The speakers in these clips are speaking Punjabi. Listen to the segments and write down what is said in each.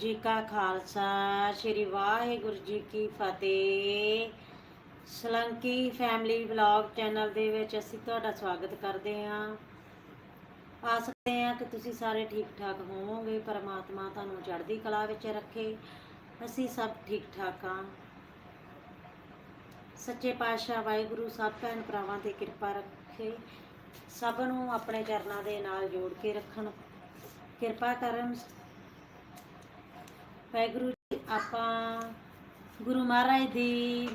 ਜੀ ਕਾ ਖਾਲਸਾ, ਸ੍ਰੀ ਵਾਹਿਗੁਰੂ ਜੀ ਕੀ ਫਤਿਹ। ਸਲੰਕੀ ਫੈਮਿਲੀ ਵਲੌਗ ਚੈਨਲ ਦੇ ਵਿੱਚ ਅਸੀਂ ਤੁਹਾਡਾ ਸਵਾਗਤ ਕਰਦੇ ਹਾਂ। ਆਸ ਕਰਦੇ ਹਾਂ ਕਿ ਤੁਸੀਂ ਸਾਰੇ ਠੀਕ ਠਾਕ ਹੋਵੋਗੇ, ਪਰਮਾਤਮਾ ਤੁਹਾਨੂੰ ਚੜ੍ਹਦੀ ਕਲਾ ਵਿੱਚ ਰੱਖੇ। ਅਸੀਂ ਸਭ ਠੀਕ ਠਾਕ ਹਾਂ। ਸੱਚੇ ਪਾਤਸ਼ਾਹ ਵਾਹਿਗੁਰੂ ਸਭ ਭੈਣ ਭਰਾਵਾਂ ਤੇ ਕਿਰਪਾ ਰੱਖੇ। ਸਭ ਨੂੰ ਆਪਣੇ ਚਰਨਾਂ ਦੇ ਨਾਲ ਜੋੜ ਕੇ ਰੱਖਣ। ਕਿਰਪਾ ਕਰਨ ਵਾਹਿਗੁਰੂ ਜੀ, ਆਪਾਂ ਗੁਰੂ ਮਹਾਰਾਜ ਦੀ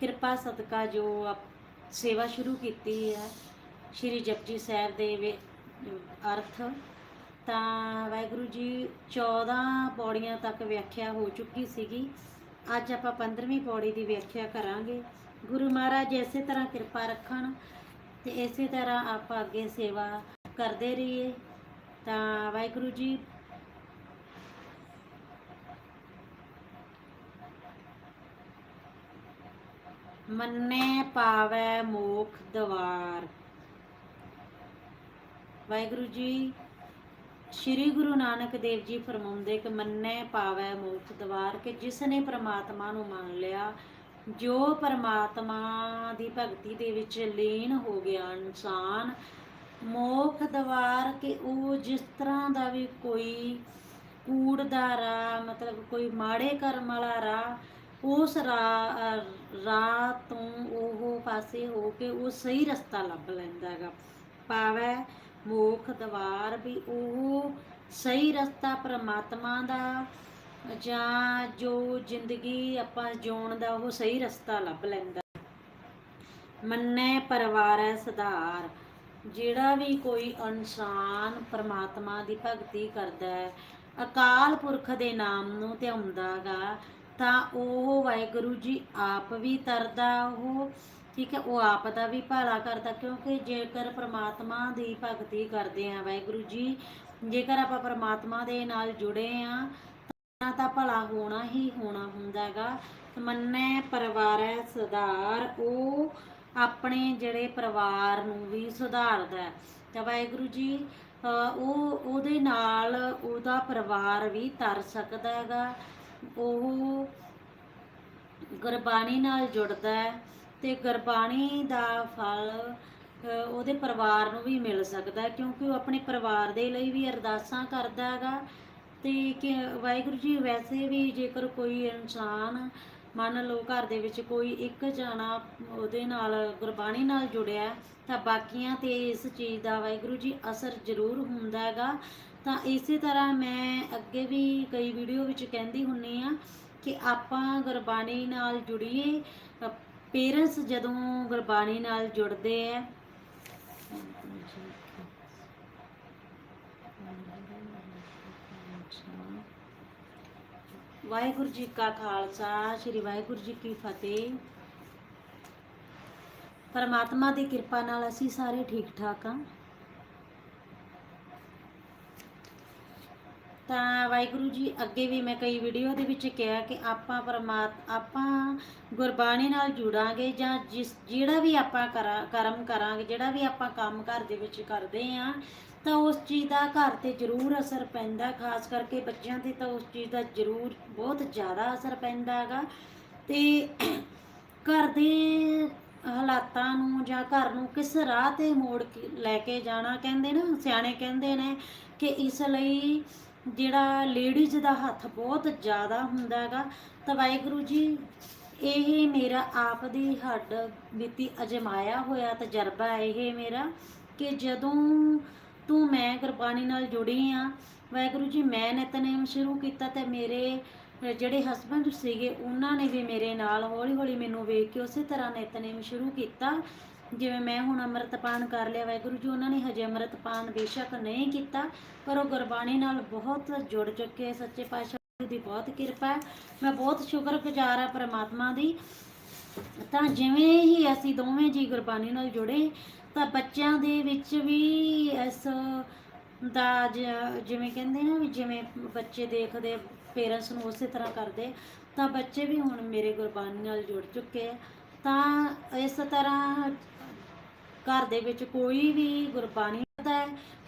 ਕਿਰਪਾ, ਸਦਕਾ ਜੋ ਆਪ- ਸੇਵਾ ਸ਼ੁਰੂ ਕੀਤੀ ਹੈ, ਸ਼੍ਰੀ ਜਪਜੀ ਸਾਹਿਬ ਦੇ ਵਿ- ਅਰਥ, ਤਾਂ ਵਾਹਿਗੁਰੂ ਜੀ 14 ਪੌੜੀਆਂ ਤੱਕ ਵਿਆਖਿਆ ਹੋ ਚੁੱਕੀ ਸੀਗੀ। ਅੱਜ ਆਪਾਂ 15ਵੀਂ ਪੌੜੀ ਦੀ ਵਿਆਖਿਆ ਕਰਾਂਗੇ। ਗੁਰੂ ਮਹਾਰਾਜ ਇਸੇ ਤਰ੍ਹਾਂ ਕਿਰਪਾ ਰੱਖਣ ਤੇ ਇਸੇ ਤਰ੍ਹਾਂ ਆਪਾਂ ਅੱਗੇ ਸੇਵਾ ਕਰਦੇ ਰਹੀਏ। ਤਾਂ ਵਾਹਿਗੁਰੂ ਜੀ ਮੰਨੇ ਪਾਵੈ ਮੋਖ ਦਵਾਰ। ਵਾਹਿਗੁਰੂ ਜੀ, ਸ਼੍ਰੀ ਗੁਰੂ ਨਾਨਕ ਦੇਵ ਜੀ ਫਰਮਾਉਂਦੇ ਕਿ ਮੰਨੇ ਪਾਵੈ ਮੋਖ ਦਵਾਰ ਕਿ ਜਿਸ ਨੇ ਪ੍ਰਮਾਤਮਾ ਨੂੰ ਮੰਨ ਲਿਆ, ਜੋ ਪ੍ਰਮਾਤਮਾ ਦੀ ਭਗਤੀ ਦੇ ਵਿੱਚ ਲੀਨ ਹੋ ਗਿਆ ਇਨਸਾਨ, ਮੋਖ ਦਵਾਰ ਕਿ ਉਹ ਜਿਸ ਤਰ੍ਹਾਂ ਦਾ ਵੀ ਕੋਈ ਕੂੜ ਦਾ ਰਾਹ ਮਤਲਬ ਕੋਈ ਮਾੜੇ ਕਰਮ ਵਾਲਾ ਰਾਹ ਉਸ ਰਾਹ ਤੋਂ ਉਹ ਪਾਸੇ ਹੋ ਕੇ ਉਹ ਸਹੀ ਰਸਤਾ ਲੱਭ ਲੈਂਦਾ ਹੈਗਾ। ਪਾਵੈ ਮੋਖ ਦਵਾਰ ਵੀ ਉਹ ਸਹੀ ਰਸਤਾ ਪ੍ਰਮਾਤਮਾ ਦਾ ਜਾਂ ਜੋ ਜ਼ਿੰਦਗੀ ਆਪਾਂ ਜਿਉਣ ਦਾ ਉਹ ਸਹੀ ਰਸਤਾ ਲੱਭ ਲੈਂਦਾ। ਮੰਨੇ ਪਰਿਵਾਰ ਹੈ ਸੁਧਾਰ, ਜਿਹੜਾ ਵੀ ਕੋਈ ਇਨਸਾਨ ਪ੍ਰਮਾਤਮਾ ਦੀ ਭਗਤੀ ਕਰਦਾ ਹੈ, ਅਕਾਲ ਪੁਰਖ ਦੇ ਨਾਮ ਨੂੰ ਧਿਆਉਂਦਾਗਾ ਤਾਂ ਉਹ ਵਾਹਿਗੁਰੂ ਜੀ ਆਪ ਵੀ ਤਰਦਾ ਉਹ, ਠੀਕ ਹੈ, ਉਹ ਆਪ ਦਾ ਵੀ ਭਲਾ ਕਰਦਾ, ਕਿਉਂਕਿ ਜੇਕਰ ਪ੍ਰਮਾਤਮਾ ਦੀ ਭਗਤੀ ਕਰਦੇ ਆ ਵਾਹਿਗੁਰੂ ਜੀ, ਜੇਕਰ ਆਪਾਂ ਪ੍ਰਮਾਤਮਾ ਦੇ ਨਾਲ ਜੁੜੇ ਆ ਤਾਂ ਤਾਂ ਭਲਾ ਹੋਣਾ ਹੀ ਹੋਣਾ ਹੁੰਦਾ ਹੁੰਦਾਗਾ ਮੰਨੇ ਪਰਿਵਾਰੈ ਸੁਧਾਰ, ਉਹ ਆਪਣੇ ਜਿਹੜੇ ਪਰਿਵਾਰ ਨੂੰ ਵੀ ਸੁਧਾਰਦਾ ਹੈ। ਤਾਂ ਵਾਹਿਗੁਰੂ ਜੀ ਉਹ, ਉਹਦੇ ਨਾਲ ਉਹਦਾ ਪਰਿਵਾਰ ਵੀ ਤਰ ਸਕਦਾ ਹੈਗਾ। ਉਹ ਗੁਰਬਾਣੀ ਨਾਲ ਜੁੜਦਾ ਹੈ ਤੇ ਗੁਰਬਾਣੀ ਦਾ ਫਲ ਉਹਦੇ ਪਰਿਵਾਰ ਨੂੰ ਵੀ ਮਿਲ ਸਕਦਾ ਕਿਉਂਕਿ ਉਹ ਆਪਣੇ ਪਰਿਵਾਰ ਦੇ ਲਈ ਵੀ ਅਰਦਾਸਾਂ ਕਰਦਾ ਹੈਗਾ ਤੇ ਕਿ ਵਾਹਿਗੁਰੂ ਜੀ ਵੈਸੇ ਵੀ ਜੇਕਰ ਕੋਈ ਇਨਸਾਨ ਮੰਨ ਲਓ ਘਰ ਦੇ ਵਿੱਚ ਕੋਈ ਇੱਕ ਜਾਣਾ ਉਹਦੇ ਨਾਲ ਗੁਰਬਾਣੀ ਨਾਲ ਜੁੜਿਆ ਤਾਂ ਬਾਕੀਆਂ ਤੇ ਇਸ ਚੀਜ਼ ਦਾ ਵਾਹਿਗੁਰੂ ਜੀ ਅਸਰ ਜ਼ਰੂਰ ਹੁੰਦਾ ਹੈਗਾ ਤਾਂ ਇਸੇ ਤਰ੍ਹਾਂ ਮੈਂ ਅੱਗੇ ਵੀ ਕਈ ਵੀਡੀਓ ਵਿੱਚ ਕਹਿੰਦੀ ਹੁੰਨੀ ਆ ਕਿ ਆਪਾਂ ਗੁਰਬਾਣੀ ਨਾਲ ਜੁੜੀਏ ਪੇਰੈਂਟਸ ਜਦੋਂ ਗੁਰਬਾਣੀ ਨਾਲ ਜੁੜਦੇ ਆ ਵਾਹਿਗੁਰੂ ਜੀ ਕਾ ਖਾਲਸਾ, ਸ੍ਰੀ ਵਾਹਿਗੁਰੂ ਜੀ ਕੀ ਫਤਿਹ। ਪਰਮਾਤਮਾ ਦੀ ਕਿਰਪਾ ਨਾਲ ਅਸੀਂ ਸਾਰੇ ਠੀਕ ਠਾਕ ਹਾਂ ਤਾਂ ਵਾਹਿਗੁਰੂ ਜੀ, ਅੱਗੇ ਵੀ ਮੈਂ ਕਈ ਵੀਡੀਓ ਦੇ ਵਿੱਚ ਕਿਹਾ ਕਿ ਆਪਾਂ ਪਰਮਾਤ, ਆਪਾਂ ਗੁਰਬਾਣੀ ਨਾਲ ਜੁੜਾਂਗੇ ਜਾਂ ਜਿਸ, ਜਿਹੜਾ ਵੀ ਆਪਾਂ ਕਰਾ- ਕਰਮ ਕਰਾਂਗੇ, ਜਿਹੜਾ ਵੀ ਆਪਾਂ ਕੰਮ ਘਰ ਦੇ ਵਿੱਚ ਕਰਦੇ ਆਂ ਤਾਂ ਉਸ ਚੀਜ਼ ਦਾ ਘਰ ਤੇ ਜ਼ਰੂਰ ਅਸਰ ਪੈਂਦਾ, ਖਾਸ ਕਰਕੇ ਬੱਚਿਆਂ ਤੇ ਤਾਂ ਉਸ ਚੀਜ਼ ਦਾ ਜ਼ਰੂਰ ਬਹੁਤ ਜ਼ਿਆਦਾ ਅਸਰ ਪੈਂਦਾ ਹੈਗਾ। ਤੇ ਘਰ ਦੇ ਹਾਲਾਤਾਂ ਨੂੰ ਜਾਂ ਘਰ ਨੂੰ ਕਿਸ ਰਾਹ ਤੇ ਮੋੜ ਲੈ ਕੇ ਜਾਣਾ ਕਹਿੰਦੇ ਨਾ, ਸਿਆਣੇ ਕਹਿੰਦੇ ਨੇ ਕਿ ਇਸ ਲਈ ਜਿਹੜਾ ਲੇਡੀਜ਼ ਦਾ ਹੱਥ ਬਹੁਤ ਜ਼ਿਆਦਾ ਹੁੰਦਾ ਹੈਗਾ, ਤਾਂ ਵਾਹਿਗੁਰੂ ਜੀ, ਇਹ ਮੇਰਾ ਆਪ ਦੀ ਹੱਡ ਬੀਤੀ ਅਜਮਾਇਆ ਹੋਇਆ ਤਜਰਬਾ ਇਹ ਮੇਰਾ ਕਿ ਜਦੋਂ ਤੂੰ ਮੈਂ ਗੁਰਬਾਣੀ ਨਾਲ ਜੁੜੀ ਆ, ਵਾਹਿਗੁਰੂ ਜੀ, ਮੈਂ ਨਿਤਨੇਮ ਸ਼ੁਰੂ ਕੀਤਾ ਤੇ ਮੇਰੇ ਜਿਹੜੇ ਹਸਬੰਡ ਸੀਗੇ, ਉਹਨਾਂ ਨੇ ਵੀ ਮੇਰੇ ਨਾਲ ਹੌਲੀ ਹੌਲੀ ਮੈਨੂੰ ਵੇਖ ਕੇ ਉਸੇ ਤਰ੍ਹਾਂ ਨਿਤਨੇਮ ਸ਼ੁਰੂ ਕੀਤਾ ਜਿਵੇਂ ਮੈਂ ਹੁਣ ਅੰਮ੍ਰਿਤਪਾਨ ਕਰ ਲਿਆ, ਵਾਹਿਗੁਰੂ ਜੀ, ਉਹਨਾਂ ਨੇ ਹਜੇ ਅੰਮ੍ਰਿਤਪਾਨ ਬੇਸ਼ੱਕ ਨਹੀਂ ਕੀਤਾ, ਪਰ ਉਹ ਗੁਰਬਾਣੀ ਨਾਲ ਬਹੁਤ ਜੁੜ ਚੁੱਕੇ ਸੱਚੇ ਪਾਤਸ਼ਾਹ ਦੀ ਬਹੁਤ ਕਿਰਪਾ ਹੈ। ਮੈਂ ਬਹੁਤ ਸ਼ੁਕਰਗੁਜ਼ਾਰ ਹਾਂ ਪ੍ਰਮਾਤਮਾ ਦੀ। ਤਾਂ ਜਿਵੇਂ ਹੀ ਅਸੀਂ ਦੋਵੇਂ ਜੀ ਗੁਰਬਾਣੀ ਨਾਲ ਜੁੜੇ, ਤਾਂ ਬੱਚਿਆਂ ਦੇ ਵਿੱਚ ਵੀ ਇਸ ਦਾ ਜਿਵੇਂ ਕਹਿੰਦੇ ਨਾ ਵੀ ਜਿਵੇਂ ਬੱਚੇ ਦੇਖਦੇ, ਪੇਰੈਂਟਸ ਨੂੰ ਉਸੇ ਤਰ੍ਹਾਂ ਕਰਦੇ, ਤਾਂ ਬੱਚੇ ਵੀ ਹੁਣ ਮੇਰੇ ਗੁਰਬਾਣੀ ਨਾਲ ਜੁੜ ਚੁੱਕੇ ਆ। ਤਾਂ ਇਸ ਤਰ੍ਹਾਂ ਘਰ ਦੇ ਵਿੱਚ ਕੋਈ ਵੀ ਗੁਰਬਾਣੀ ਦਾ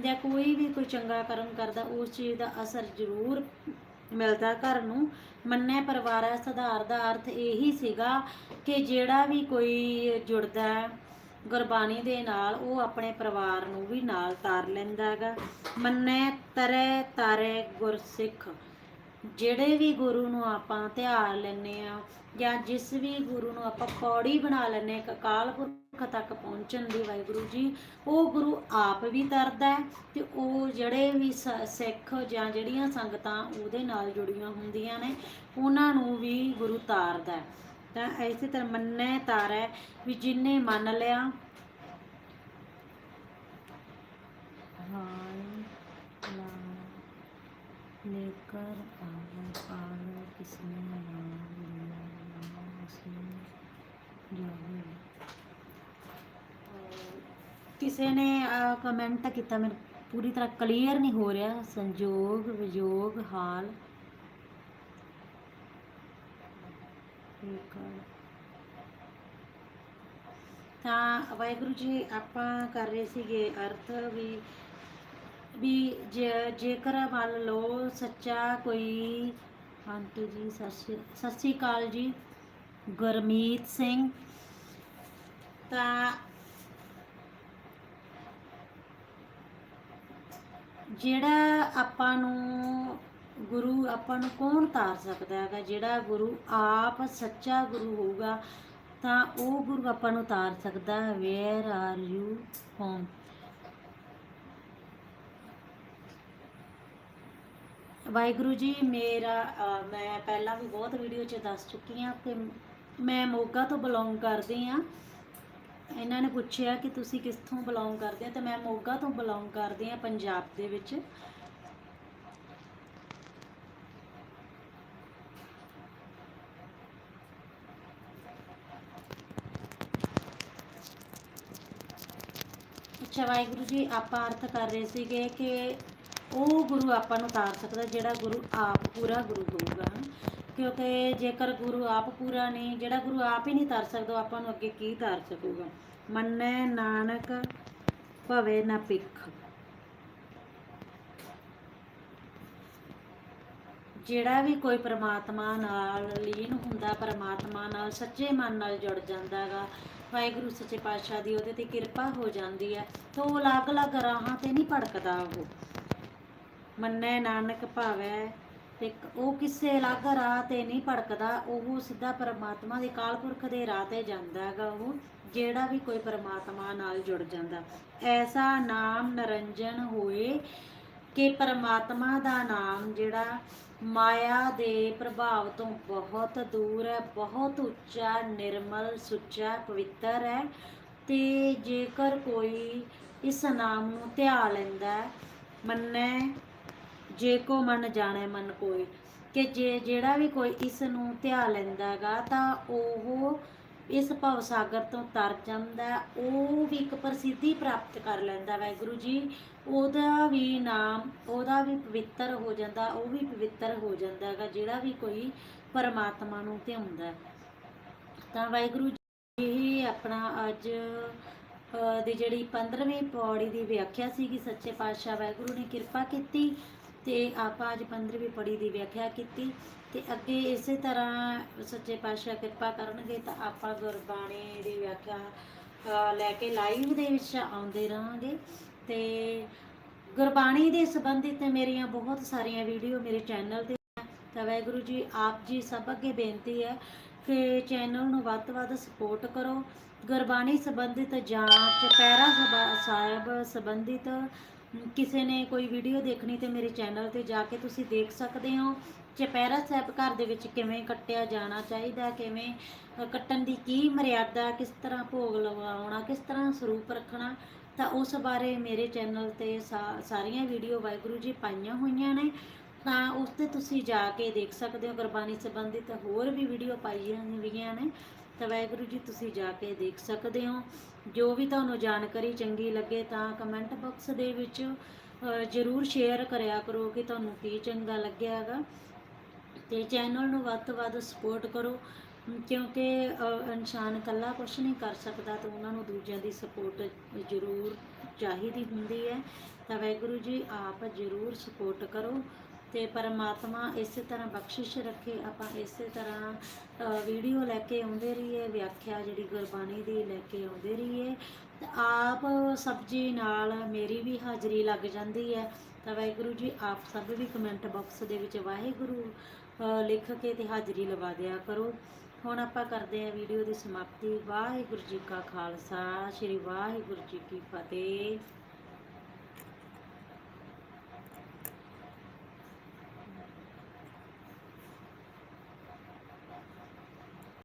ਜਾਂ ਕੋਈ ਵੀ ਕੋਈ ਚੰਗਾ ਕਰਮ ਕਰਦਾ, ਉਸ ਚੀਜ਼ ਦਾ ਅਸਰ ਜ਼ਰੂਰ ਮਿਲਦਾ ਘਰ ਨੂੰ। ਮੰਨੇ ਪਰਿਵਾਰ ਹੈ, ਸੁਧਾਰ ਦਾ ਅਰਥ ਇਹੀ ਸੀਗਾ ਕਿ ਜਿਹੜਾ ਵੀ ਕੋਈ ਜੁੜਦਾ ਹੈ, ਗੁਰਬਾਣੀ ਦੇ ਨਾਲ ਉਹ ਆਪਣੇ ਪਰਿਵਾਰ ਨੂੰ ਵੀ ਨਾਲ ਤਾਰ ਲੈਂਦਾ ਹੈਗਾ। ਮੰਨੇ ਤਰੇ ਤਾਰੇ ਗੁਰਸਿੱਖ ਜਿਹੜੇ ਵੀ ਗੁਰੂ ਨੂੰ ਆਪਾਂ ਧਿਆਨ ਲੈਨੇ ਆ ਜਾਂ ਜਿਸ ਵੀ ਗੁਰੂ ਨੂੰ ਆਪਾਂ ਪੌੜੀ ਬਣਾ ਲੈਨੇ ਇੱਕ ਅਕਾਲ ਪੁਰਖ ਮਨੁੱਖ ਤੱਕ ਪਹੁੰਚਣ ਦੀ ਵਾਹਿਗੁਰੂ ਜੀ। ਉਹ ਗੁਰੂ ਆਪ ਵੀ ਤਰਦਾ ਤੇ ਉਹ ਜਿਹੜੇ ਵੀ ਸਿੱਖ ਜਾਂ ਜਿਹੜੀਆਂ ਸੰਗਤਾਂ ਉਹਦੇ ਨਾਲ ਜੁੜੀਆਂ ਹੁੰਦੀਆਂ ਨੇ, ਉਹਨਾਂ ਨੂੰ ਵੀ ਗੁਰੂ ਤਾਰਦਾ ਤਾਂ ਐਸੇ ਤਰ੍ਹਾਂ ਮੰਨੈ ਤਾਰੈ ਵੀ ਜਿਨੇ ਮੰਨ ਲਿਆ। ਹਾਂ ਨਾ ਨੇਕਰ ਆਵਨ ਆਨ ਕਿਸਨੇ ਨਾਮ ਲਿਆ, ਉਸਨੇ ਜੋ ਕਿਸੇ ਨੇ ਕਮੈਂਟ ਕੀਤਾ ਮੈਨੂੰ। ਪੂਰੀ ਤਰ੍ਹਾਂ ਕਲੀਅਰ ਨਹੀਂ ਹੋ ਰਿਹਾ। ਸੰਜੋਗ, ਵਿਜੋਗ, ਹਾਲ। ਤਾਂ ਵਾਹਿਗੁਰੂ ਜੀ, ਆਪਾਂ ਕਰ ਰਹੇ ਸੀਗੇ ਅਰਥ ਵੀ ਵੀ ਜੇ- ਜੇਕਰ ਮੰਨ ਲਓ ਸੱਚਾ ਕੋਈ ਆਂਟੀ ਜੀ, ਸਤਿ ਸ਼੍ਰੀ ਸਤਿ ਸ਼੍ਰੀ ਅਕਾਲ ਜੀ। ਗੁਰਮੀਤ ਸਿੰਘ। ਤਾਂ ਜਿਹੜਾ ਆਪਾਂ ਨੂੰ ਗੁਰੂ, ਆਪਾਂ ਨੂੰ ਕੌਣ ਤਾਰ ਸਕਦਾ ਹੈਗਾ? ਜਿਹੜਾ ਗੁਰੂ ਆਪ ਸੱਚਾ ਗੁਰੂ ਹੋਊਗਾ, ਤਾਂ ਉਹ ਗੁਰੂ ਆਪਾਂ ਨੂੰ ਤਾਰ ਸਕਦਾ where are you home Waheguru ji, ਮੇਰਾ ਮੈਂ ਪਹਿਲਾਂ ਵੀ ਬਹੁਤ ਵੀਡੀਓ 'ਚ ਦੱਸ ਚੁੱਕੀ ਹਾਂ ਕਿ ਮੈਂ ਮੋਗਾ ਤੋਂ ਬਿਲੋਂਗ ਕਰਦੀ ਹਾਂ। ਇਹਨਾਂ ਨੇ ਪੁੱਛਿਆ ਕਿ ਤੁਸੀਂ ਕਿੱਥੋਂ ਬਿਲੋਂਗ ਕਰਦੇ ਆ ਤੇ ਮੈਂ ਮੋਗਾ ਤੋਂ ਬਿਲੋਂਗ ਕਰਦੀ ਹਾਂ, ਪੰਜਾਬ ਦੇ ਵਿੱਚ। ਅੱਛਾ, ਵਾਹਿਗੁਰੂ ਜੀ, ਆਪਾਂ ਅਰਥ ਕਰ ਰਹੇ ਸੀਗੇ ਕਿ ਉਹ ਗੁਰੂ ਆਪਾਂ ਨੂੰ ਤਾਰ ਸਕਦਾ, ਜਿਹੜਾ ਗੁਰੂ ਆਪ, ਪੂਰਾ ਗੁਰੂ ਹੋਊਗਾ ਕਿਉਂਕਿ ਜੇਕਰ ਗੁਰੂ ਆਪ ਪੂਰਾ ਨਹੀਂ, ਜਿਹੜਾ ਗੁਰੂ ਆਪ ਹੀ ਨਹੀਂ ਤਰ ਸਕਦਾ ਆਪਾਂ ਨੂੰ ਅੱਗੇ ਕੀ ਤਰ ਸਕੂਗਾ? ਮੰਨੈ ਨਾਨਕ ਭਵੇ ਨਾ ਪਿੱਖ ਜਿਹੜਾ ਵੀ ਕੋਈ ਪ੍ਰਮਾਤਮਾ ਨਾਲ ਲੀਨ ਹੁੰਦਾ, ਪ੍ਰਮਾਤਮਾ ਨਾਲ ਸੱਚੇ ਮਨ ਨਾਲ ਜੁੜ ਜਾਂਦਾਗਾ, ਵਾਹਿਗੁਰੂ ਸੱਚੇ ਪਾਤਸ਼ਾਹ ਦੀ ਉਹਦੇ ਤੇ ਕਿਰਪਾ ਹੋ ਜਾਂਦੀ ਹੈ, ਤਾਂ ਉਹ ਅਲੱਗ-ਅਲੱਗ ਰਾਹਾਂ ਤੇ ਨਹੀਂ ਭੜਕਦਾ ਉਹ। ਮੰਨੈ ਨਾਨਕ ਭਾਵੈ ਤੇ ਉਹ ਕਿਸੇ ਅਲੱਗ ਰਾਹ ਤੇ ਨਹੀਂ ਭੜਕਦਾ, ਉਹ ਸਿੱਧਾ ਪਰਮਾਤਮਾ ਦੇ ਕਾਲਪੁਰਖ ਦੇ ਰਾਹ ਤੇ ਜਾਂਦਾ ਹੈਗਾ ਉਹ, ਜਿਹੜਾ ਵੀ ਕੋਈ ਪਰਮਾਤਮਾ ਨਾਲ ਜੁੜ ਜਾਂਦਾ। ਐਸਾ ਨਾਮ ਨਰੰਜਨ ਹੋਏ ਕਿ ਪਰਮਾਤਮਾ ਦਾ ਨਾਮ ਜਿਹੜਾ ਮਾਇਆ ਦੇ ਪ੍ਰਭਾਵ ਤੋਂ ਬਹੁਤ ਦੂਰ ਹੈ, ਬਹੁਤ ਉੱਚਾ, ਨਿਰਮਲ, ਸੁੱਚਾ, ਪਵਿੱਤਰ ਹੈ ਤੇ ਜੇਕਰ ਕੋਈ ਇਸ ਨਾਮ ਨੂੰ ਧਿਆ ਲੈਂਦਾ ਮੰਨੇ ਜੇ ਕੋ ਮਨ ਜਾਣੈ ਮਨ ਕੋਈ ਕਿ ਜੇ ਜਿਹੜਾ ਵੀ ਕੋਈ ਇਸ ਨੂੰ ਧਿਆ ਲੈਂਦਾਗਾ ਤਾਂ ਉਹ ਇਸ ਭਵ ਸਾਗਰ ਤੋਂ ਤਰ ਜਾਂਦਾ ਉਹ ਵੀ ਇੱਕ ਪ੍ਰਸਿੱਧੀ ਪ੍ਰਾਪਤ ਕਰ ਲੈਂਦਾ ਵਾਹਿਗੁਰੂ ਜੀ। ਉਹਦਾ ਵੀ ਨਾਮ, ਉਹਦਾ ਵੀ ਪਵਿੱਤਰ ਹੋ ਜਾਂਦਾ, ਉਹ ਵੀ ਪਵਿੱਤਰ ਹੋ ਜਾਂਦਾ ਹੈਗਾ, ਜਿਹੜਾ ਵੀ ਕੋਈ ਪਰਮਾਤਮਾ ਨੂੰ ਧਿਆਉਂਦਾ ਤਾਂ ਵਾਹਿਗੁਰੂ ਜੀ, ਇਹ ਆਪਣਾ ਅੱਜ ਦੀ ਜਿਹੜੀ 15ਵੀਂ ਪੌੜੀ ਦੀ ਵਿਆਖਿਆ ਸੀਗੀ ਸੱਚੇ ਪਾਤਸ਼ਾਹ ਵਾਹਿਗੁਰੂ ਨੇ ਕਿਰਪਾ ਕੀਤੀ। ਤੇ ਆਪਾਂ ਅੱਜ 15ਵੀਂ ਪੌੜੀ ਦੀ ਵਿਆਖਿਆ ਕੀਤੀ ਤੇ ਅੱਗੇ ਇਸੇ ਤਰ੍ਹਾਂ ਸੱਚੇ ਪਾਤਸ਼ਾਹ ਕਿਰਪਾ ਕਰਨਗੇ ਤਾਂ ਆਪਾਂ ਗੁਰਬਾਣੀ ਦੀ ਵਿਆਖਿਆ ਲੈ ਕੇ ਲਾਈਵ ਦੇ ਵਿੱਚ ਆਉਂਦੇ ਰਹਾਂਗੇ। ਤੇ ਗੁਰਬਾਣੀ ਦੇ ਸੰਬੰਧਿਤ ਮੇਰੀਆਂ ਬਹੁਤ ਸਾਰੀਆਂ ਵੀਡੀਓ ਮੇਰੇ ਚੈਨਲ ਤੇ ਤਾਂ ਵਾਹਿਗੁਰੂ ਜੀ, ਆਪ ਜੀ ਸਭ ਅੱਗੇ ਬੇਨਤੀ ਹੈ ਕਿ ਚੈਨਲ ਨੂੰ ਵੱਧ ਤੋਂ ਵੱਧ ਸਪੋਰਟ ਕਰੋ। ਗੁਰਬਾਣੀ ਸੰਬੰਧਿਤ ਜਾਂ ਚਪੈਰਾ ਸਾਹਿਬ ਸੰਬੰਧਿਤ ਕਿਸੇ ਨੇ ਕੋਈ ਵੀਡੀਓ ਦੇਖਣੀ ਤੇ ਮੇਰੇ ਚੈਨਲ ਤੇ ਜਾ ਕੇ ਤੁਸੀਂ ਦੇਖ ਸਕਦੇ ਹੋ। ਚਪੈਰਾ ਸਾਹਿਬ ਘਰ ਦੇ ਵਿੱਚ ਕਿਵੇਂ ਕੱਟਿਆ ਜਾਣਾ ਚਾਹੀਦਾ, ਕਿਵੇਂ ਕੱਟਣ ਦੀ ਕੀ ਮਰਿਆਦਾ, ਕਿਸ ਤਰ੍ਹਾਂ ਭੋਗ ਲਵਾਉਣਾ ਕਿਸ ਤਰ੍ਹਾਂ ਸਰੂਪ ਰੱਖਣਾ, ਤਾਂ ਉਸ ਬਾਰੇ ਮੇਰੇ ਚੈਨਲ ਤੇ ਸਾ- ਸਾਰੀਆਂ ਵੀਡੀਓ ਵਾਹਿਗੁਰੂ ਜੀ ਪਾਈਆਂ ਹੋਈਆਂ ਨੇ। ਤਾਂ ਉਸ ਤੇ ਤੁਸੀਂ ਜਾ ਕੇ ਦੇਖ ਸਕਦੇ ਹੋ। ਗੁਰਬਾਣੀ ਸੰਬੰਧਿਤ ਹੋਰ ਵੀ ਵੀਡੀਓ ਪਾਈਆਂ ਹੋਈਆਂ ਨੇ। ਤਾਂ ਵਾਹਿਗੁਰੂ ਜੀ, ਤੁਸੀਂ ਜਾ ਕੇ ਦੇਖ ਸਕਦੇ ਹੋ। ਜੋ ਵੀ ਤੁਹਾਨੂੰ ਜਾਣਕਾਰੀ ਚੰਗੀ ਲੱਗੇ ਤਾਂ ਕਮੈਂਟ ਬਾਕਸ ਦੇ ਵਿੱਚ ਜ਼ਰੂਰ ਸ਼ੇਅਰ ਕਰਿਆ ਕਰੋ ਕਿ ਤੁਹਾਨੂੰ ਕੀ ਚੰਗਾ ਲੱਗਿਆ ਹੈਗਾ। ਤੇ ਚੈਨਲ ਨੂੰ ਵੱਧ ਤੋਂ ਵੱਧ ਸਪੋਰਟ ਕਰੋ, ਕਿਉਂਕਿ ਇਨਸਾਨ ਇਕੱਲਾ ਕੁਝ ਨਹੀਂ ਕਰ ਸਕਦਾ ਤਾਂ ਉਹਨਾਂ ਨੂੰ ਦੂਜਿਆਂ ਦੀ ਸਪੋਰਟ ਜ਼ਰੂਰ ਚਾਹੀਦੀ ਹੁੰਦੀ ਹੈ। ਤਾਂ ਵਾਹਿਗੁਰੂ ਜੀ, ਆਪ ਜ਼ਰੂਰ ਸਪੋਰਟ ਕਰੋ। ਤੇ ਪਰਮਾਤਮਾ ਇਸੇ ਤਰ੍ਹਾਂ ਬਖਸ਼ਿਸ਼ ਰੱਖੇ, ਆਪਾਂ ਇਸੇ ਤਰ੍ਹਾਂ ਵੀਡੀਓ ਲੈ ਕੇ ਆਉਂਦੇ ਰਹੀਏ, ਵਿਆਖਿਆ ਜਿਹੜੀ ਗੁਰਬਾਣੀ ਦੀ ਲੈ ਕੇ ਆਉਂਦੇ ਰਹੀਏ। ਤੇ ਆਪ ਸਬਜੀ ਨਾਲ ਮੇਰੀ ਵੀ ਹਾਜ਼ਰੀ ਲੱਗ ਜਾਂਦੀ ਹੈ। ਤਾਂ ਵਾਹਿਗੁਰੂ ਜੀ, ਆਪ ਸਭ ਵੀ ਕਮੈਂਟ ਬਾਕਸ ਦੇ ਵਿੱਚ ਵਾਹਿਗੁਰੂ ਲਿਖ ਕੇ ਤੇ ਹਾਜ਼ਰੀ ਲਵਾ ਦਿਆ ਕਰੋ। ਹੁਣ ਆਪਾਂ ਕਰਦੇ ਹਾਂ ਵੀਡੀਓ ਦੀ ਸਮਾਪਤੀ। ਵਾਹਿਗੁਰੂ ਜੀ ਕਾ ਖਾਲਸਾ, ਸ੍ਰੀ ਵਾਹਿਗੁਰੂ ਜੀ ਕੀ ਫਤਿਹ।